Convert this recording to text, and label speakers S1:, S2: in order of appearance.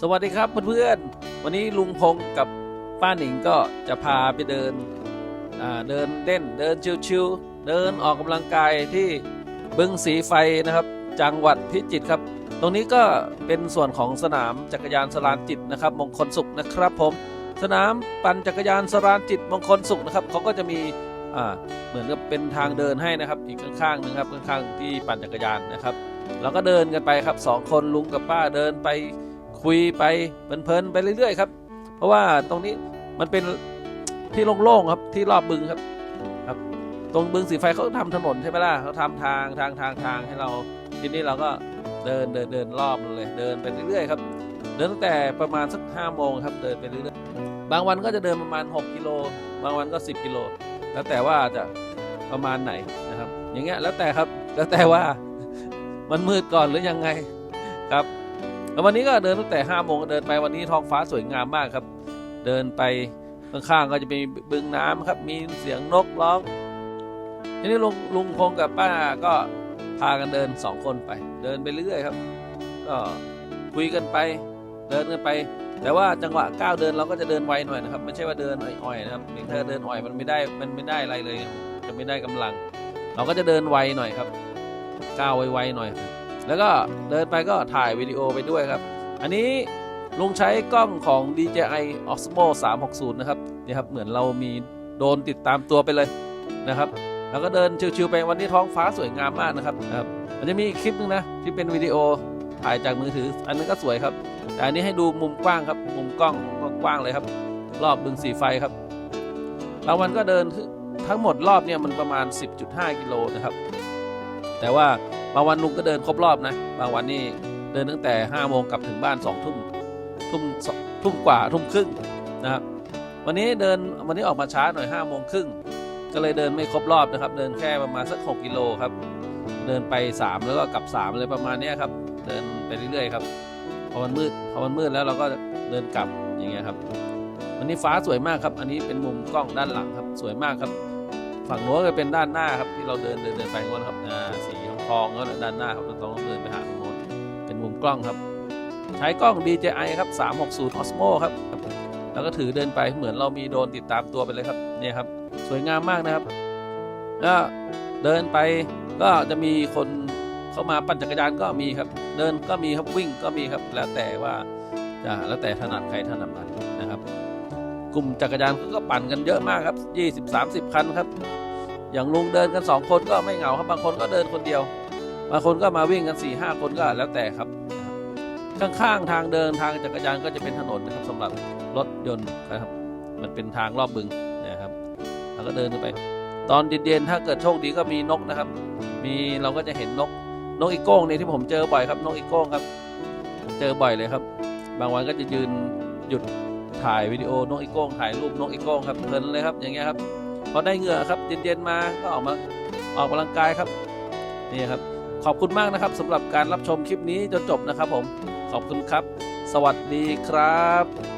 S1: สวัสดีครับเพื่อนๆ วันนี้ลุงพงศ์กับป้าหนิงก็จะพาไปเดินเดินเล่นเดินชิวๆเดินออกกำลังกายที่บึงสีไฟนะครับ จังหวัดพิจิตรครับ ตรงนี้ก็เป็นส่วนของสนามจักรยานสรานจิตนะครับ มงคลสุขนะครับผม สนามปั่นจักรยานสรานจิตมงคลสุขนะครับเขาก็จะมีเหมือนกับเป็นทางเดินให้นะครับ อีกข้างๆหนึงครับข้างๆที่ปั่นจักรยานนะครับเราก็เดินกันไปครับสองคนลุงกับป้าเดินไป คุยไปเพลินๆไปเรื่อยๆครับ เพราะว่าตรงนี้มันเป็นที่โล่งๆครับที่รอบบึงครับครับ ตรงบึงสีไฟเขาทำถนนใช่ไหมล่ะเขาทำทางทางทางทางให้เราทีนี้เราก็เดินเดินเดินรอบเลย เดินไปเรื่อยๆครับ เดินตั้งแต่ประมาณสักห้าโมงครับเดินไปเรื่อยๆบางวันก็จะเดินประมาณ 6กิโลบางวันก็ 10กิโลแล้วแต่ว่าจะประมาณไหนนะครับ อย่างเงี้ยแล้วแต่ครับแล้วแต่ว่ามันมืดก่อนหรือยังไงครับ แล้ววันนี้ก็เดินตั้งแต่ห้าโมงเดินไปวันนี้ท้องฟ้าสวยงามมากครับ เดินไปข้างๆก็จะมีบึงน้ำครับมีเสียงนกร้องทีนี้ลุงลุงพงกับป้าก็พากันเดินสองคนไป เดินไปเรื่อยครับ ก็คุยกันไป เดินกันไป แต่ว่าจังหวะก้าวเดินเราก็จะเดินไวหน่อยนะครับไม่ใช่ว่าเดินอ่อยๆนะครับถ้าเดินอ่อยมันไม่ได้มันไม่ได้อะไรเลยจะไม่ได้กำลัง เราก็จะเดินไวหน่อยครับก้าวไวๆหน่อย แล้วก็เดินไปก็ถ่ายวิดีโอไปด้วยครับ อันนี้ลุงใช้กล้องของ DJI Osmo 360 นะครับนี่ครับเหมือนเรามีโดนติดตามตัวไปเลยนะครับ แล้วก็เดินชิวๆไปวันนี้ท้องฟ้าสวยงามมากนะครับนะครับมันจะมีอีกคลิปหนึงนะที่เป็นวิดีโอถ่ายจากมือถือ อันนั้นก็สวยครับ แต่อันนี้ให้ดูมุมกว้างครับ มุมกล้องกว้างเลยครับ รอบบึงสีไฟครับบางวันก็เดินทั้งหมดรอบเนี่ยมันประมาณ 10.5 กิโลนะครับ แต่ว่า บางวันลุงก็เดินครบรอบนะ บางวันนี่เดินตั้งแต่5้าโมงกลับถึงบ้าน2องทุ่มทุ่มสองทุ่มกว่าทุ่มครึ่งนะครับวันนี้เดินวันนี้ออกมาช้าหน่อย5้าโมงครึ่งก็เลยเดินไม่ครบรอบนะครับ เดินแค่ประมาณสัก 6กิโลครับ เดินไป 3 แล้วก็กลับ3อะไรประมาณนี้ครับ เดินไปเรื่อยๆครับพอมันมืดพอมันมืดแล้วเราก็เดินกลับอย่างเงี้ยครับวันนี้ฟ้าสวยมากครับ อันนี้เป็นมุมกล้องด้านหลังครับ สวยมากครับ ฝั่งโน้นก็เป็นด้านหน้าครับที่เราเดินเดินเดินไปโน้นครับอ่าสี ทองๆก็ด้านหน้าครับเราต้องเดินไปหาตรงโน้นเป็นมุมกล้องครับ ใช้กล้อง DJI ครับ 360 Osmo ครับ แล้วก็ถือเดินไปเหมือนเรามีโดรนติดตามตัวไปเลยครับเนี่ยครับ สวยงามมากนะครับก็เดินไปก็จะมีคนเข้ามาปั่นจักรยานก็มีครับ เดินก็มีครับวิ่งก็มีครับแล้วแต่ว่าจะแล้วแต่ถนัดใครถนัดมันนะครับ กลุ่มจักรยานก็ปั่นกันเยอะมากครับ 20-30 คันครับ อย่างลุงเดินกัน 2 คนก็ไม่เหงาครับบางคนก็เดินคนเดียว บางคนก็มาวิ่งกัน4-5คนก็แล้วแต่ครับ ข้างๆทางเดินทางจักรยานก็จะเป็นถนนนะครับสำหรับรถยนต์นะครับ มันเป็นทางรอบบึงนะครับแล้วก็เดินกันไป ตอนเย็นๆถ้าเกิดโชคดีก็มีนกนะครับ มีเราก็จะเห็นนกนกอีโก้งเนี่ยที่ผมเจอบ่อยครับนกอีโก้งครับ เจอบ่อยเลยครับ บางวันก็จะยืนหยุดถ่ายวิดีโอนกอีโก้งถ่ายรูปนกอีโก้งครับเพลินเลยครับอย่างเงี้ยครับ พอได้เหงื่อครับ เย็นๆมาก็ออกมาออกกำลังกายครับนี่ครับ ขอบคุณมากนะครับสำหรับการรับชมคลิปนี้จนจบนะครับ ผมขอบคุณครับ สวัสดีครับ